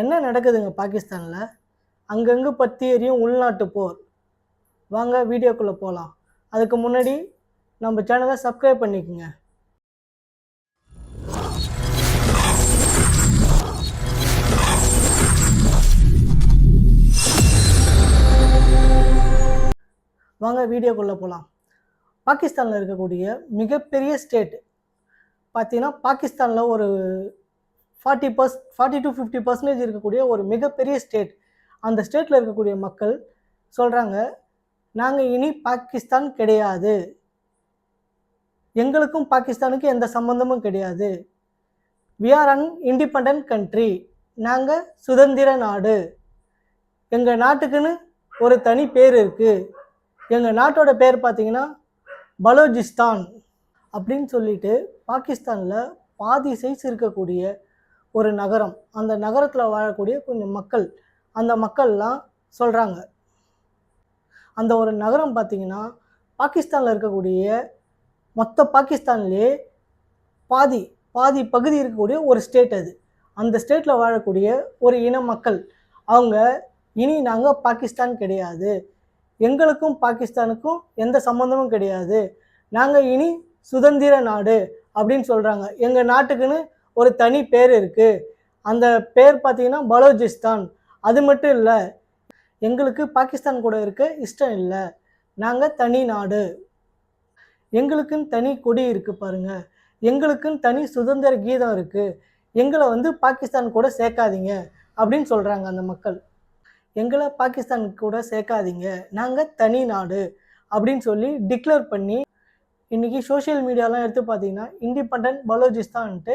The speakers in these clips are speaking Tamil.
என்ன நடக்குதுங்க பாகிஸ்தானில்? அங்கங்கே பற்றி எரியும் உள்நாட்டு போர். வாங்க வீடியோக்குள்ளே போகலாம் அதுக்கு முன்னாடி நம்ம சேனலை சப்ஸ்கிரைப் பண்ணிக்கோங்க. வாங்க வீடியோக்குள்ளே போகலாம் பாகிஸ்தானில் இருக்கக்கூடிய மிகப்பெரிய ஸ்டேட் பார்த்தீங்கன்னா பாகிஸ்தானில் ஒரு forty per forty to fifty percentage இருக்கக்கூடிய ஒரு மிகப்பெரிய ஸ்டேட் அந்த ஸ்டேட்டில் இருக்கக்கூடிய மக்கள் சொல்கிறாங்க நாங்கள் இனி பாகிஸ்தான் கிடையாது. எங்களுக்கும் பாகிஸ்தானுக்கும் எந்த சம்மந்தமும் கிடையாது. We are an independent country நாங்கள் சுதந்திர நாடு. எங்கள் நாட்டுக்குன்னு ஒரு தனி பேர் இருக்குது எங்கள் நாட்டோட பேர் பார்த்தீங்கன்னா பலோஜிஸ்தான். அப்படின்னு சொல்லிட்டு பாகிஸ்தானில் பாதி சைஸ் இருக்கக்கூடிய ஒரு நகரம். அந்த நகரத்தில் வாழக்கூடிய கொஞ்சம் மக்கள். அந்த மக்கள்லாம் சொல்கிறாங்க அந்த ஒரு நகரம் பார்த்தீங்கன்னா பாகிஸ்தானில் இருக்கக்கூடிய மொத்த பாகிஸ்தான்லேயே பாதி பாதி பகுதி இருக்கக்கூடிய ஒரு ஸ்டேட் அது. அந்த ஸ்டேட்டில் வாழக்கூடிய ஒரு இன மக்கள். அவங்க இனி நாங்கள் பாகிஸ்தான் கிடையாது. எங்களுக்கும் பாகிஸ்தானுக்கும் எந்த சம்மந்தமும் கிடையாது. நாங்கள் இனி சுதந்திர நாடு அப்படின்னு சொல்கிறாங்க எங்கள் நாட்டுக்குன்னு ஒரு தனி பேர் இருக்குது அந்த பேர் பார்த்திங்கன்னா பலோஜிஸ்தான். அது மட்டும் இல்லை எங்களுக்கு பாகிஸ்தான் கூட இருக்க இஷ்டம் இல்லை. நாங்கள் தனி நாடு. எங்களுக்குன்னு தனி கொடி இருக்குது பாருங்க. எங்களுக்குன்னு தனி சுதந்திர கீதம் இருக்குது எங்களை வந்து பாகிஸ்தான் கூட சேர்க்காதீங்க அப்படின்னு சொல்கிறாங்க அந்த மக்கள். எங்களை பாகிஸ்தான் கூட சேர்க்காதீங்க. நாங்கள் தனி நாடு அப்படின்னு சொல்லி டிக்ளேர் பண்ணி இன்றைக்கி சோஷியல் மீடியாலாம் எடுத்து பார்த்தீங்கன்னா இண்டிபெண்ட் பலோஜிஸ்தான்ட்டு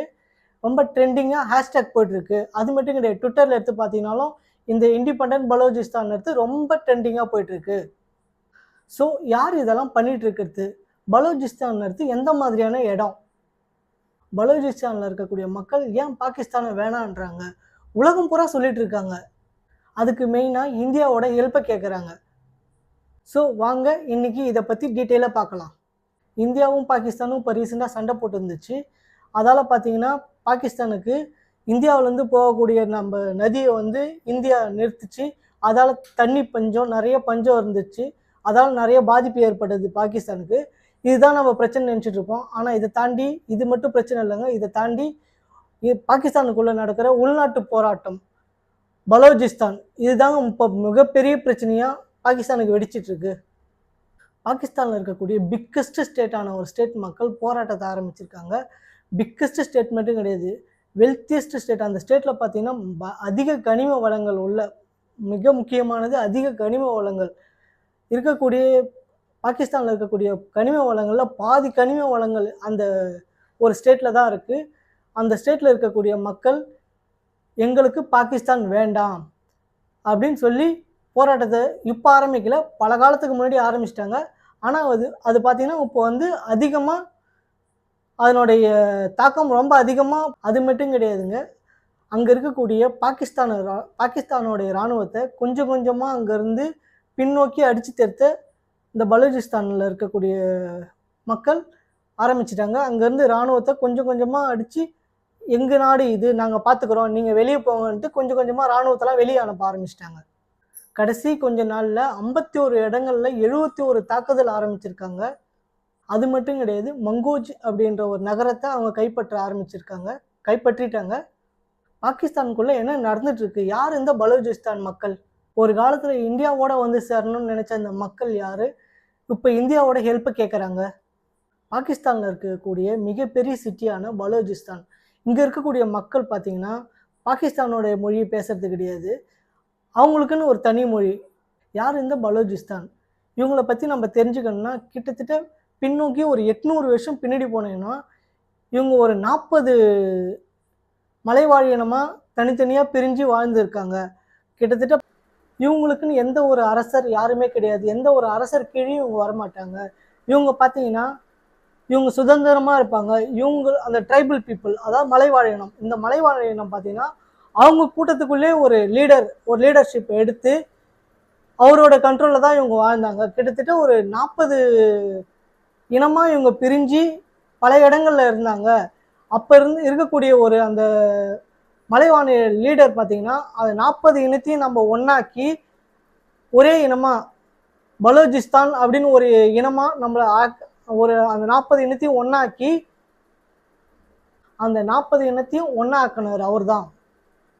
ரொம்ப ட்ரெண்டிங்காக ஹேஷ்டேக் போயிட்டுருக்கு. அது மட்டும் கிடையாது ட்விட்டரில் எடுத்து பார்த்தீங்கன்னாலும் இந்த இண்டிபெண்ட் பலோஜிஸ்தான் எடுத்து ரொம்ப ட்ரெண்டிங்காக போயிட்டுருக்கு. ஸோ யார் இதெல்லாம் பண்ணிட்டு இருக்கிறது பலோஜிஸ்தான் எடுத்து எந்த மாதிரியான இடம்? பலோஜிஸ்தானில் இருக்கக்கூடிய மக்கள் ஏன் பாகிஸ்தானை வேணான்றாங்க? உலகம் பூரா சொல்லிட்டு இருக்காங்க அதுக்கு மெயினாக இந்தியாவோட ஹெல்ப்பை கேட்குறாங்க ஸோ வாங்க இன்னைக்கு இதை பற்றி டீட்டெயிலாக பார்க்கலாம். இந்தியாவும் பாகிஸ்தானும் இப்போ ரீசெண்டாக சண்டை போட்டு இருந்துச்சு அதால் பார்த்தீங்கன்னா பாகிஸ்தானுக்கு இந்தியாவிலேருந்து போகக்கூடிய நம்ம நதியை வந்து இந்தியா நிறுத்துச்சு. அதால் தண்ணி பஞ்சம் நிறைய பஞ்சம் இருந்துச்சு. அதால் நிறைய பாதிப்பு ஏற்பட்டது பாகிஸ்தானுக்கு. இதுதான் நம்ம பிரச்சனை நினச்சிட்டு இருப்போம். ஆனால் இதை தாண்டி இது மட்டும் பிரச்சனை இல்லைங்க. இதை தாண்டி பாகிஸ்தானுக்குள்ளே நடக்கிற உள்நாட்டு போராட்டம் பலோஜிஸ்தான் இதுதாங்க இப்போ மிகப்பெரிய பிரச்சனையாக பாகிஸ்தானுக்கு வெடிச்சிட்ருக்கு பாகிஸ்தானில் இருக்கக்கூடிய பிக்கஸ்ட் ஸ்டேட்டான ஒரு ஸ்டேட் மக்கள் போராட்டத்தை ஆரம்பிச்சிருக்காங்க. பிக்கஸ்ட் ஸ்டேட் மட்டும் கிடையாது. வெல்த்தியஸ்ட் ஸ்டேட் அந்த ஸ்டேட்டில் பார்த்தீங்கன்னா ப- அதிக கனிம வளங்கள் உள்ள மிக முக்கியமானது அதிக கனிம வளங்கள். இருக்கக்கூடிய பாகிஸ்தானில் இருக்கக்கூடிய கனிம வளங்களில் பாதி கனிம வளங்கள் அந்த ஒரு ஸ்டேட்டில் தான் இருக்குது அந்த ஸ்டேட்டில் இருக்கக்கூடிய மக்கள் எங்களுக்கு பாகிஸ்தான் வேண்டாம் அப்படின்னு சொல்லி போராட்டத்தை இப்போ ஆரம்பிக்கல. பல காலத்துக்கு முன்னாடி ஆரம்பிச்சிட்டாங்க. ஆனால் அது அது பார்த்தீங்கன்னா இப்போ வந்து அதிகமாக அதனுடைய தாக்கம் ரொம்ப அதிகமாக அது மட்டும் கிடையாதுங்க. அங்கே இருக்கக்கூடிய பாகிஸ்தான பாகிஸ்தானுடைய இராணுவத்தை கொஞ்சம் கொஞ்சமாக அங்கேருந்து பின்னோக்கி அடித்து தெரித்த இந்த பலூச்சிஸ்தானில் இருக்கக்கூடிய மக்கள் ஆரம்பிச்சிட்டாங்க. அங்கேருந்து இராணுவத்தை கொஞ்சம் கொஞ்சமாக அடித்து எங்கள் நாடு இது? நாங்கள் பார்த்துக்குறோம் நீங்கள் வெளியே போங்கன்ட்டு கொஞ்சம் கொஞ்சமாக இராணுவத்தெல்லாம் வெளியே அனுப்ப ஆரம்பிச்சிட்டாங்க. கடைசி கொஞ்ச நாளில் ஐம்பத்தி ஒரு இடங்களில் எழுபத்தி ஒரு தாக்குதல் ஆரம்பிச்சிருக்காங்க. அது மட்டும் கிடையாது மங்கோஜ் அப்படின்ற ஒரு நகரத்தை அவங்க கைப்பற்ற ஆரம்பிச்சிருக்காங்க கைப்பற்றிட்டாங்க. பாகிஸ்தானுக்குள்ளே என்ன நடந்துட்டுருக்கு? யார் இந்த பலோஜிஸ்தான் மக்கள்? ஒரு காலத்தில் இந்தியாவோட வந்து சேரணும்னு நினச்ச அந்த மக்கள் யார்? இப்போ இந்தியாவோட ஹெல்ப்பை கேட்குறாங்க பாகிஸ்தானில் இருக்கக்கூடிய மிகப்பெரிய சிட்டியான பலோஜிஸ்தான் இங்கே இருக்கக்கூடிய மக்கள் பார்த்திங்கன்னா பாகிஸ்தானோடைய மொழியை பேசுறது கிடையாது. அவங்களுக்குன்னு ஒரு தனி மொழி. யார் இந்த பலோஜிஸ்தான் இவங்கள பற்றி நம்ம தெரிஞ்சுக்கணும்னா கிட்டத்தட்ட பின்னோக்கி ஒரு எட்நூறு வருஷம் பின்னாடி போனீங்கன்னா இவங்க ஒரு நாற்பது மலைவாழ் இனமாக தனித்தனியாக பிரிஞ்சு வாழ்ந்துருக்காங்க. கிட்டத்தட்ட இவங்களுக்குன்னு எந்த ஒரு அரசர் யாருமே கிடையாது. எந்த ஒரு அரசர் கீழே இவங்க வரமாட்டாங்க. இவங்க பார்த்தீங்கன்னா இவங்க சுதந்திரமாக இருப்பாங்க. இவங்க அந்த ட்ரைபல் பீப்புள் அதாவது மலைவாழ் இனம் இந்த மலைவாழ் இனம் பார்த்தீங்கன்னா அவங்க கூட்டத்துக்குள்ளே ஒரு லீடர் ஒரு லீடர்ஷிப் எடுத்து அவரோட கண்ட்ரோலில் தான் இவங்க வாழ்ந்தாங்க. கிட்டத்தட்ட ஒரு நாற்பது இனமாக இவங்க பிரிஞ்சு பல இடங்களில் இருந்தாங்க. அப்போ இருந்து இருக்கக்கூடிய ஒரு அந்த மலைவாணி லீடர் பார்த்தீங்கன்னா அது நாற்பது இனத்தையும் நம்ம ஒன்றாக்கி ஒரே இனமாக பலோஜிஸ்தான் அப்படின்னு ஒரு இனமாக நம்மளை ஆக் ஒரு அந்த நாற்பது இனத்தையும் ஒன்றாக்கி அந்த நாற்பது இனத்தையும் ஒன்றாக்குனவர் அவர் தான்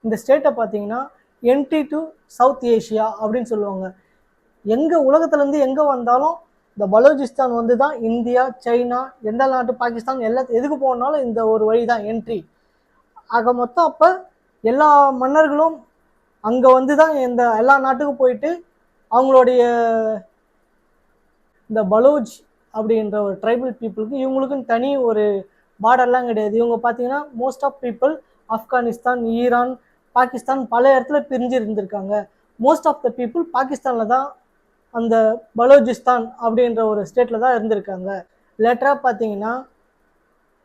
இந்த ஸ்டேட்டை பார்த்தீங்கன்னா என்ட்ரி டு சவுத் ஏஷியா அப்படின்னு சொல்லுவாங்க. எங்கே உலகத்துலேருந்து எங்கே வந்தாலும் இந்த பலோஜிஸ்தான் வந்து தான் இந்தியா சைனா எந்த நாட்டு பாகிஸ்தான் எல்லா எதுக்கு போனாலும் இந்த ஒரு வழி தான் என்ட்ரி ஆக மொத்தம் அப்போ எல்லா மன்னர்களும் அங்கே வந்து தான் இந்த எல்லா நாட்டுக்கும் போயிட்டு அவங்களுடைய இந்த பலோஜ் அப்படின்ற ஒரு ட்ரைபல் பீப்புளுக்கு இவங்களுக்கும் தனி ஒரு பார்டர்லாம் கிடையாது. இவங்க பார்த்தீங்கன்னா most of people Afghanistan Iran Pakistan பல இடத்துல பிரிஞ்சு இருந்திருக்காங்க. மோஸ்ட் ஆஃப் த பீப்புள் பாகிஸ்தானில் தான் அந்த பலோஜிஸ்தான் அப்படின்ற ஒரு ஸ்டேட்டில் தான் இருந்திருக்காங்க. லேட்டராக பார்த்தீங்கன்னா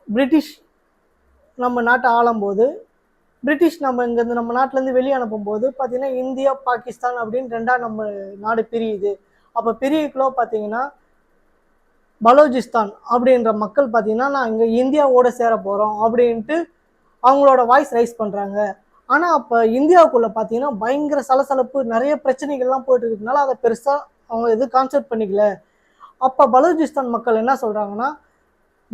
பிரிட்டிஷ் நம்ம நாட்டை ஆளும்போது பிரிட்டிஷ் நம்ம இங்கேருந்து நம்ம நாட்டிலேருந்து வெளியே அனுப்பும்போது பார்த்தீங்கன்னா இந்தியா பாகிஸ்தான் அப்படின்னு ரெண்டாக நம்ம நாடு பிரியுது. அப்போ பிரியக்குள்ள பார்த்தீங்கன்னா பலோஜிஸ்தான் அப்படின்ற மக்கள் பார்த்தீங்கன்னா நான் இங்கே இந்தியாவோட சேர போகிறோம் அப்படின்ட்டு அவங்களோட வாய்ஸ் ரைஸ் பண்ணுறாங்க ஆனால் அப்போ இந்தியாவுக்குள்ளே பார்த்தீங்கன்னா பயங்கர சலசலப்பு நிறைய பிரச்சனைகள்லாம் போயிட்டு இருக்கிறதுனால அதை பெருசாக அவங்க எதுவும் கான்செப்ட் பண்ணிக்கல. அப்போ பலோஜிஸ்தான் மக்கள் என்ன சொல்கிறாங்கன்னா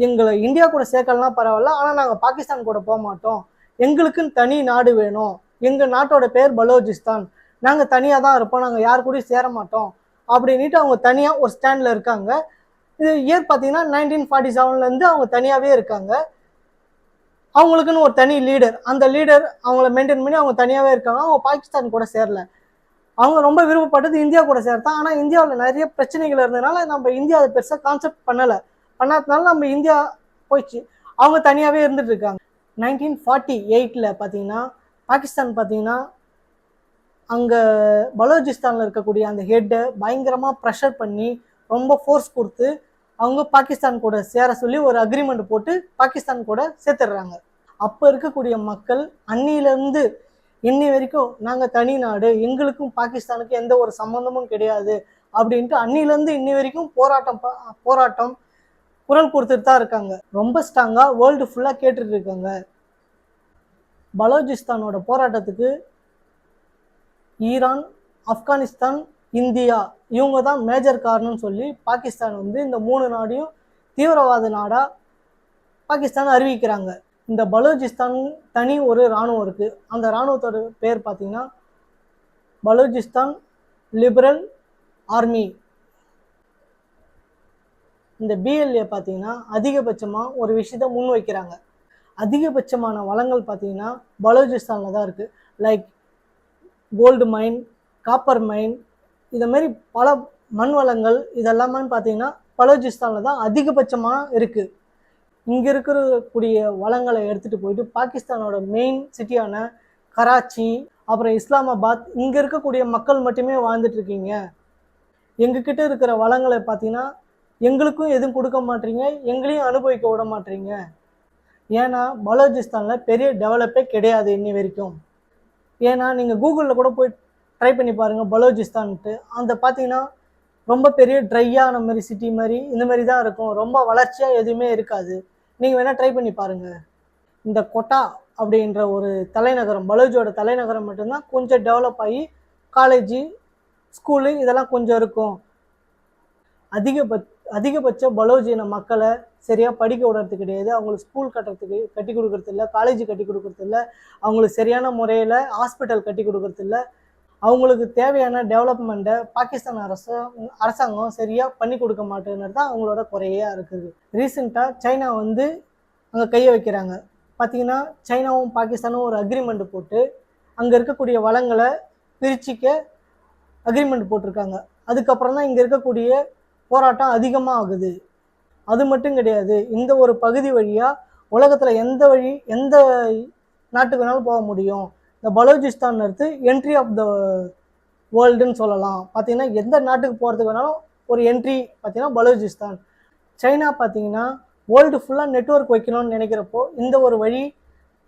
எங்களை இந்தியா கூட சேர்க்கலாம் பரவாயில்ல ஆனால் நாங்கள் பாகிஸ்தான் கூட போக மாட்டோம். எங்களுக்குன்னு தனி நாடு வேணும். எங்கள் நாட்டோட பேர் பலோஜிஸ்தான் நாங்கள் தனியாக தான் இருப்போம் நாங்கள் யார் கூடயும் சேர மாட்டோம். அப்படின்ட்டு அவங்க தனியாக ஒரு ஸ்டாண்டில் இருக்காங்க. இது இயர் பார்த்தீங்கன்னா நைன்டீன் ஃபார்ட்டி செவன்லேருந்து அவங்க தனியாகவே இருக்காங்க. அவங்களுக்குன்னு ஒரு தனி லீடர் அந்த லீடர் அவங்கள மெயின்டைன் பண்ணி அவங்க தனியாகவே இருக்காங்க. அவங்க பாகிஸ்தான் கூட சேரல. அவங்க ரொம்ப விருப்பப்பட்டது இந்தியா கூட சேர்த்தான் ஆனால் இந்தியாவில் நிறைய பிரச்சனைகள் இருந்ததுனால நம்ம இந்தியா அதை பெருசாக கான்செப்ட் பண்ணலை. பண்ணாததுனால நம்ம இந்தியா போயிடுச்சு. அவங்க தனியாகவே இருந்துட்டு இருக்காங்க. நைன்டீன் ஃபார்ட்டி எயிட்டில் பார்த்தீங்கன்னா பாகிஸ்தான் பார்த்தீங்கன்னா அங்கே பலோஜிஸ்தானில் இருக்கக்கூடிய அந்த ஹெட்டை பயங்கரமாக ப்ரெஷர் பண்ணி ரொம்ப ஃபோர்ஸ் கொடுத்து அவங்க பாகிஸ்தான் கூட சேர சொல்லி ஒரு அக்ரிமெண்ட் போட்டு பாகிஸ்தான் கூட சேர்த்துடுறாங்க. அப்போ இருக்கக்கூடிய மக்கள் அன்னியிலேருந்து இன்னி வரைக்கும் நாங்கள் தனி நாடு எங்களுக்கும் பாகிஸ்தானுக்கும் எந்த ஒரு சம்மந்தமும் கிடையாது அப்படின்ட்டு அன்னிலேருந்து இன்னி வரைக்கும் போராட்டம் போராட்டம் குரல் கொடுத்துட்டு தான் இருக்காங்க. ரொம்ப ஸ்ட்ராங்காக வேர்ல்டு ஃபுல்லாக கேட்டுட்டு இருக்காங்க. பலோஜிஸ்தானோட போராட்டத்துக்கு ஈரான் ஆப்கானிஸ்தான் இந்தியா இவங்க தான் மேஜர் காரணம்னு சொல்லி பாகிஸ்தான் வந்து இந்த மூணு நாடையும் தீவிரவாத நாடாக பாகிஸ்தான் அறிவிக்கிறாங்க. இந்த பலோஜிஸ்தான் தனி ஒரு இராணுவம் இருக்குது அந்த இராணுவத்தோட பேர் பார்த்திங்கன்னா பலோஜிஸ்தான் லிபரல் ஆர்மி. இந்த பிஎல்ஏ பார்த்தீங்கன்னா அதிகபட்சமாக ஒரு விஷயத்த முன் வைக்கிறாங்க அதிகபட்சமான வளங்கள் பார்த்தீங்கன்னா பலோஜிஸ்தானில் தான் இருக்குது like gold mine copper mine இதை மாதிரி பல மண் வளங்கள் இதெல்லாமே பார்த்தீங்கன்னா பலோஜிஸ்தானில் தான் அதிகபட்சமாக இருக்குது இங்கே இருக்கக்கூடிய வளங்களை எடுத்துகிட்டு போயிட்டு பாகிஸ்தானோட மெயின் சிட்டியான கராச்சி அப்புறம் இஸ்லாமாபாத் இங்கே இருக்கக்கூடிய மக்கள் மட்டுமே வாழ்ந்துட்டு இருக்கீங்க. எங்ககிட்ட இருக்கிற வளங்களை பார்த்தீங்கன்னா எங்களுக்கும் எதுவும் கொடுக்க மாட்டீங்க எங்களையும் அனுபவிக்க விட மாட்டீங்க. ஏன்னா பலோஜிஸ்தானில் பெரிய டெவலப்பே கிடையாது இன்னி வரைக்கும். ஏன்னா நீங்கள் கூகுளில் கூட போய் ட்ரை பண்ணி பாருங்கள் பலோஜிஸ்தான்ட்டு அந்த பார்த்தீங்கன்னா ரொம்ப பெரிய ட்ரையான மாதிரி சிட்டி மாதிரி இந்த மாதிரி தான் இருக்கும். ரொம்ப வளர்ச்சியாக எதுவுமே இருக்காது. நீங்கள் வேணால் ட்ரை பண்ணி பாருங்கள் இந்த கொட்டா அப்படின்ற ஒரு தலைநகரம் பலோஜியோட தலைநகரம் மட்டும்தான் கொஞ்சம் டெவலப் ஆகி காலேஜு ஸ்கூலு இதெல்லாம் கொஞ்சம் இருக்கும். அதிகபட்ச அதிகபட்ச பலோஜின மக்களை சரியாக படிக்க விடுறது கிடையாது. அவங்களுக்கு ஸ்கூல் கட்டுறதுக்கு கட்டி கொடுக்கறது இல்லை காலேஜ் கட்டி கொடுக்கறது இல்லை. அவங்களுக்கு சரியான முறையில் ஹாஸ்பிட்டல் கட்டி கொடுக்கறது இல்லை. அவங்களுக்கு தேவையான டெவலப்மெண்ட்டை பாகிஸ்தான் அரசு அரசாங்கம் சரியாக பண்ணி கொடுக்க மாட்டேங்கிறது தான் அவங்களோட குறையாக இருக்குது. ரீசெண்டாக சைனா வந்து அங்கே கையை வைக்கிறாங்க. பார்த்தீங்கன்னா சைனாவும் பாகிஸ்தானும் ஒரு அக்ரிமெண்ட் போட்டு அங்கே இருக்கக்கூடிய வளங்களை பிரிச்சிக்க அக்ரிமெண்ட் போட்டிருக்காங்க. அதுக்கப்புறம் தான் இங்கே இருக்கக்கூடிய போராட்டம் அதிகமாக ஆகுது. அது மட்டும் கிடையாது. இந்த ஒரு பகுதி வழியாக உலகத்தில் எந்த வழி எந்த நாட்டுக்கு வேணாலும் போக முடியும். இந்த பலோஜிஸ்தான் எடுத்து என்ட்ரி ஆஃப் த வேர்ல்டுன்னு சொல்லலாம். பார்த்தீங்கன்னா எந்த நாட்டுக்கு போகிறதுக்கு வேணாலும் ஒரு என்ட்ரி பார்த்தீங்கன்னா பலோஜிஸ்தான் சைனா பார்த்தீங்கன்னா வேர்ல்டு ஃபுல்லாக நெட்வொர்க் வைக்கணும்னு நினைக்கிறப்போ இந்த ஒரு வழி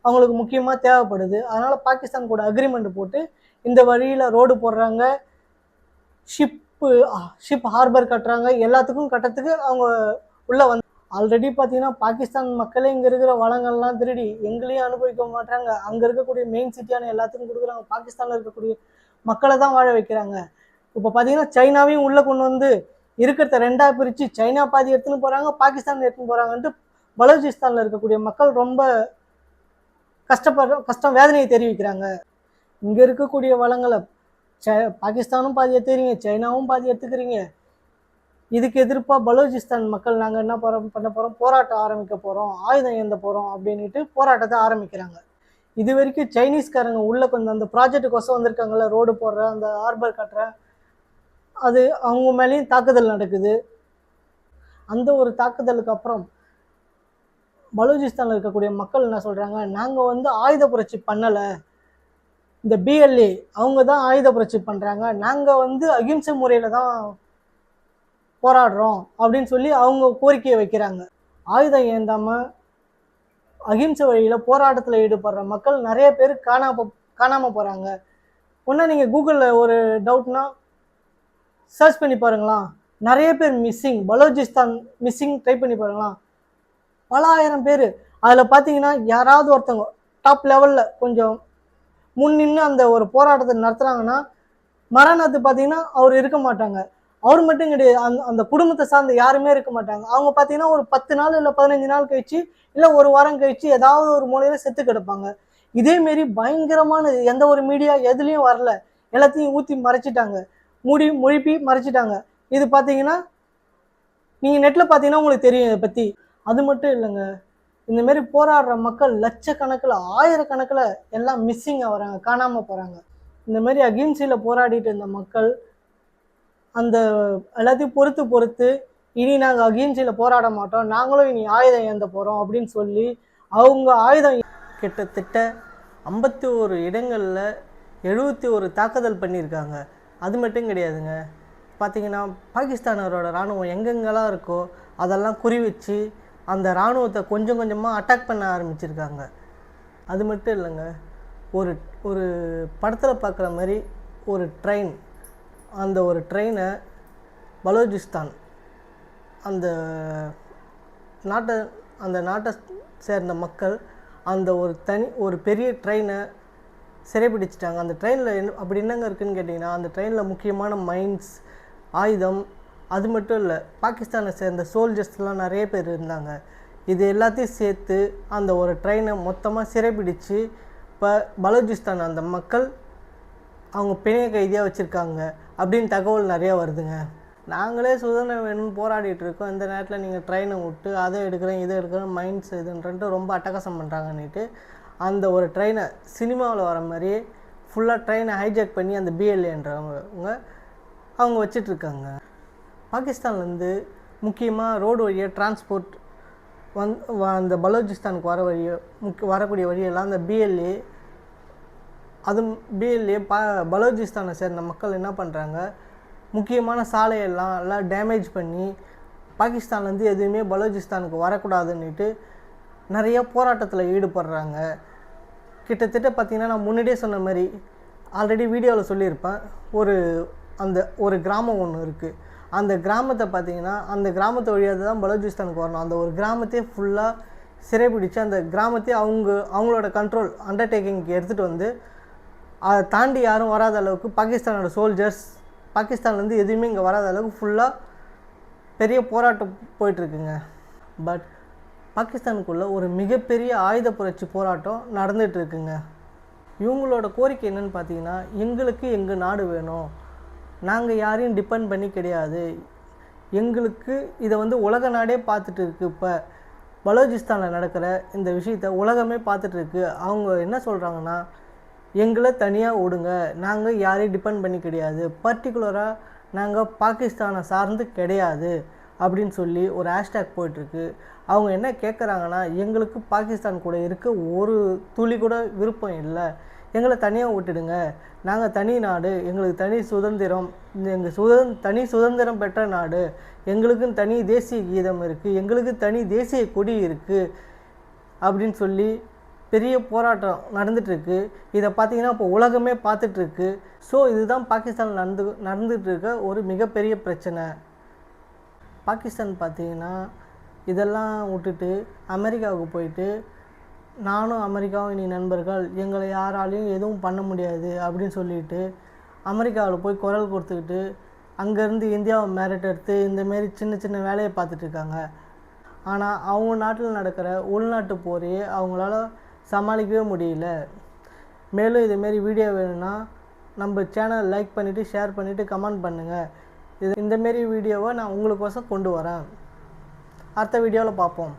அவங்களுக்கு முக்கியமாக தேவைப்படுது. அதனால் பாகிஸ்தான் கூட அக்ரிமெண்ட் போட்டு இந்த வழியில் ரோடு போடுறாங்க. ஷிப்பு ஷிப் ஹார்பர் கட்டுறாங்க. எல்லாத்துக்கும் கட்டுறதுக்கு அவங்க உள்ளே வந்து ஆல்ரெடி பார்த்தீங்கன்னா பாகிஸ்தான் மக்களே இங்கே இருக்கிற வளங்கள்லாம் திருடி எங்களையும் அனுபவிக்க மாட்டாங்க. அங்கே இருக்கக்கூடிய மெயின் சிட்டியான எல்லாத்துக்கும் கொடுக்குறாங்க. பாகிஸ்தானில் இருக்கக்கூடிய மக்களை தான் வாழ வைக்கிறாங்க. இப்போ பார்த்தீங்கன்னா சைனாவையும் உள்ளே கொண்டு வந்து இருக்கிறத ரெண்டாக பிரித்து சைனா பாதி எடுத்துன்னு போகிறாங்க பாகிஸ்தான் எடுத்துன்னு போகிறாங்கன்ட்டு பலூச்சிஸ்தானில் இருக்கக்கூடிய மக்கள் ரொம்ப கஷ்டப்படுற கஷ்டம் வேதனையை தெரிவிக்கிறாங்க. இங்கே இருக்கக்கூடிய வளங்களை ச பாகிஸ்தானும் பாதி எடுத்துக்கிறீங்க சைனாவும் பாதி எடுத்துக்கிறீங்க. இதுக்கு எதிர்ப்பாக பலூச்சிஸ்தான் மக்கள் நாங்கள் என்ன போகிறோம் பண்ண போகிறோம் போராட்டம் ஆரம்பிக்க போகிறோம் ஆயுதம் ஏந்த போகிறோம் அப்படின்ட்டு போராட்டத்தை ஆரம்பிக்கிறாங்க. இது வரைக்கும் சைனீஸ்காரங்க உள்ளே கொஞ்சம் அந்த ப்ராஜெக்ட்டுக்கோசம் வந்திருக்காங்கல்ல ரோடு போடுற அந்த ஹார்பர் கட்டுற அது அவங்க மேலேயும் தாக்குதல் நடக்குது. அந்த ஒரு தாக்குதலுக்கு அப்புறம் பலூச்சிஸ்தானில் இருக்கக்கூடிய மக்கள் என்ன சொல்கிறாங்க நாங்கள் வந்து ஆயுத புரட்சி பண்ணலை. இந்த பிஎல்ஏ அவங்க தான் ஆயுத புரட்சி பண்ணுறாங்க நாங்கள் வந்து அகிம்சை முறையில் தான் போராடுறோம் அப்படின்னு சொல்லி அவங்க கோரிக்கையை வைக்கிறாங்க. ஆயுதம் ஏந்தாமல் அகிம்சை வழியில் போராட்டத்தில் ஈடுபடுற மக்கள் நிறைய பேர் காணாம காணாமல் போகிறாங்க ஒன்றா நீங்கள் கூகுளில் ஒரு டவுட்னா சர்ச் பண்ணி பாருங்களா. நிறைய பேர் மிஸ்ஸிங் பலோஜிஸ்தான் மிஸ்ஸிங் டைப் பண்ணி பாருங்களா. பல ஆயிரம் பேர். அதில் பார்த்தீங்கன்னா யாராவது ஒருத்தவங்க டாப் லெவலில் கொஞ்சம் முன் நின்று அந்த ஒரு போராட்டத்தை நடத்துகிறாங்கன்னா மரணத்து பார்த்தீங்கன்னா அவர் இருக்க மாட்டாங்க. அவர் மட்டும் கிடையாது. அந்த அந்த குடும்பத்தை சார்ந்த யாருமே இருக்க மாட்டாங்க. அவங்க பார்த்தீங்கன்னா ஒரு பத்து நாள் இல்லை பதினஞ்சு நாள் கழிச்சு இல்லை ஒரு வாரம் கழிச்சு ஏதாவது ஒரு மூலையில் செத்து கிடப்பாங்க. இதேமாரி பயங்கரமான எந்த ஒரு மீடியா எதுலேயும் வரல. எல்லாத்தையும் ஊற்றி மறைச்சிட்டாங்க. மூடி மொழிப்பி மறைச்சிட்டாங்க. இது பார்த்தீங்கன்னா நீங்கள் நெட்டில் பார்த்தீங்கன்னா உங்களுக்கு தெரியும் இதை பற்றி அது மட்டும் இல்லைங்க. இந்தமாரி போராடுற மக்கள் லட்சக்கணக்கில் ஆயிரக்கணக்கில் எல்லாம் மிஸ்ஸிங்காக வராங்க. காணாமல் போகிறாங்க இந்தமாரி அகிம்சையில் போராடிட்டு இருந்த மக்கள் அந்த எல்லாத்தையும் பொறுத்து பொறுத்து இனி நாங்கள் அகிம்சையில் போராட மாட்டோம். நாங்களும் இனி ஆயுதம் ஏந்த போகிறோம் அப்படின்னு சொல்லி அவங்க ஆயுதம் கிட்டத்தட்ட ஐம்பத்தி ஒரு இடங்களில் எழுபத்தி ஒரு தாக்குதல் பண்ணியிருக்காங்க. அது மட்டும் கிடையாதுங்க. பார்த்தீங்கன்னா பாகிஸ்தானரோட இராணுவம் எங்கெங்கெல்லாம் இருக்கோ அதெல்லாம் குறி வச்சு அந்த இராணுவத்தை கொஞ்சம் கொஞ்சமாக அட்டாக் பண்ண ஆரம்பிச்சிருக்காங்க. அது மட்டும் இல்லைங்க. ஒரு ஒரு படத்தில் பார்க்குற மாதிரி ஒரு ட்ரெயின் அந்த ஒரு ட்ரெயினை பலோஜிஸ்தான் அந்த நாட்டை அந்த நாட்டை சேர்ந்த மக்கள் அந்த ஒரு தனி ஒரு பெரிய ட்ரெயினை சிறைப்பிடிச்சிட்டாங்க அந்த ட்ரெயினில் என்ன அப்படி என்னங்க இருக்குதுன்னு கேட்டிங்கன்னா அந்த ட்ரெயினில் முக்கியமான மைன்ஸ் ஆயுதம் அது மட்டும் இல்லை பாகிஸ்தானை சேர்ந்த சோல்ஜர்ஸ்லாம் நிறைய பேர் இருந்தாங்க. இது எல்லாத்தையும் சேர்த்து அந்த ஒரு ட்ரெயினை மொத்தமாக சிறைப்பிடிச்சு இப்போ பலோஜிஸ்தான் அந்த மக்கள் அவங்க பிணைய கைதியாக வச்சுருக்காங்க அப்படின்னு தகவல் நிறையா வருதுங்க. நாங்களே சுதந்திரம் வேணும்னு போராடிட்டு இருக்கோம். இந்த நேரத்தில் நீங்கள் ட்ரெயினை விட்டு அதை எடுக்கிறேன் இதை எடுக்கிறேன் மைண்ட்ஸ் இதுன்ட்டு ரொம்ப அட்டகாசம் பண்ணுறாங்கன்னுட்டு அந்த ஒரு ட்ரெயினை சினிமாவில் வர மாதிரியே ஃபுல்லாக ட்ரெயினை ஹைஜாக் பண்ணி அந்த பிஎல்ஏன்றவங்க அவங்க வச்சிட்ருக்காங்க பாகிஸ்தான்லேருந்து முக்கியமாக ரோடு வழியாக டிரான்ஸ்போர்ட் வந் வ- அந்த பலோச்சிஸ்தானுக்கு வர வழியை முக்கிய வரக்கூடிய வழியெல்லாம் அந்த பிஎல்ஏ அது பிஎல்ஏ பா பலோஜிஸ்தானை சேர்ந்த மக்கள் என்ன பண்ணுறாங்க முக்கியமான சாலையெல்லாம் எல்லாம் டேமேஜ் பண்ணி பாகிஸ்தான்லேருந்து எதுவுமே பலோஜிஸ்தானுக்கு வரக்கூடாதுன்னுட்டு நிறைய போராட்டத்தில் ஈடுபடுறாங்க. கிட்டத்தட்ட பார்த்திங்கன்னா நான் முன்னாடியே சொன்ன மாதிரி ஆல்ரெடி வீடியோவில் சொல்லியிருப்பேன். ஒரு அந்த ஒரு கிராமம் ஒன்று இருக்குது அந்த கிராமத்தை பார்த்திங்கன்னா அந்த கிராமத்தை வழியாக தான் பலோஜிஸ்தானுக்கு வரணும். அந்த ஒரு கிராமத்தையே ஃபுல்லாக சிறைபிடிச்சு அந்த கிராமத்தையே அவங்க அவங்களோட கண்ட்ரோல் அண்டர்டேக்கிங்க்கு எடுத்துகிட்டு வந்து அதை தாண்டி யாரும் வராத அளவுக்கு பாகிஸ்தானோட சோல்ஜர்ஸ் பாகிஸ்தான்லேருந்து எதுவுமே இங்கே வராத அளவுக்கு ஃபுல்லாக பெரிய போராட்டம் போயிட்டுருக்குங்க. பட் பாகிஸ்தானுக்குள்ளே ஒரு மிகப்பெரிய ஆயுத புரட்சி போராட்டம் நடந்துகிட்ருக்குங்க இவங்களோட கோரிக்கை என்னன்னு பார்த்தீங்கன்னா எங்களுக்கு எங்கள் நாடு வேணும். நாங்கள் யாரையும் டிபெண்ட் பண்ணி கிடையாது. எங்களுக்கு இதை வந்து உலக நாடே பார்த்துட்டு இருக்கு இப்போ. பலோஜிஸ்தானில் நடக்கிற இந்த விஷயத்த உலகமே பார்த்துட்டு இருக்கு அவங்க என்ன சொல்கிறாங்கன்னா எங்களை தனியாக விடுங்க நாங்கள் யாரையும் டிபெண்ட் பண்ணி கிடையாது. பர்டிகுலராக நாங்கள் பாகிஸ்தானை சார்ந்து கிடையாது அப்படின்னு சொல்லி ஒரு ஹேஷ்டேக் போயிட்டுருக்கு. அவங்க என்ன கேட்குறாங்கன்னா எங்களுக்கு பாகிஸ்தான் கூட இருக்க ஒரு துளி கூட விருப்பம் இல்லை. எங்களை தனியாக விட்டுடுங்க நாங்கள் தனி நாடு எங்களுக்கு தனி சுதந்திரம் எங்கள் சுதந் தனி சுதந்திரம் பெற்ற நாடு எங்களுக்குன்னு தனி தேசிய கீதம் இருக்குது எங்களுக்கு தனி தேசிய கொடி இருக்குது அப்படின்னு சொல்லி பெரிய போராட்டம் நடந்துகிட்ருக்கு இதை பார்த்தீங்கன்னா இப்போ உலகமே பார்த்துட்ருக்கு ஸோ இதுதான் பாகிஸ்தானில் நடந்து நடந்துகிட்ருக்க ஒரு மிகப்பெரிய பிரச்சனை. பாகிஸ்தான் பார்த்தீங்கன்னா இதெல்லாம் விட்டுட்டு அமெரிக்காவுக்கு போயிட்டு நானும் அமெரிக்காவும் இனி நண்பர்கள் எங்களை யாராலையும் எதுவும் பண்ண முடியாது அப்படின்னு சொல்லிட்டு அமெரிக்காவில் போய் குரல் கொடுத்துக்கிட்டு அங்கேருந்து இந்தியாவை மிரட்டெடுத்து இந்தமாரி சின்ன சின்ன வேலையை பார்த்துட்ருக்காங்க ஆனால் அவங்க நாட்டில் நடக்கிற உள்நாட்டு போரையே அவங்களால சமாளிக்கவே முடியல. மேலும் இதுமாரி வீடியோ வேணும்னா நம்ம சேனல் லைக் பண்ணிவிட்டு ஷேர் பண்ணிவிட்டு கமெண்ட் பண்ணுங்கள் இது இந்தமாரி வீடியோவை நான் உங்களுக்கோசம் கொண்டு வரேன். அடுத்த வீடியோவில் பார்ப்போம்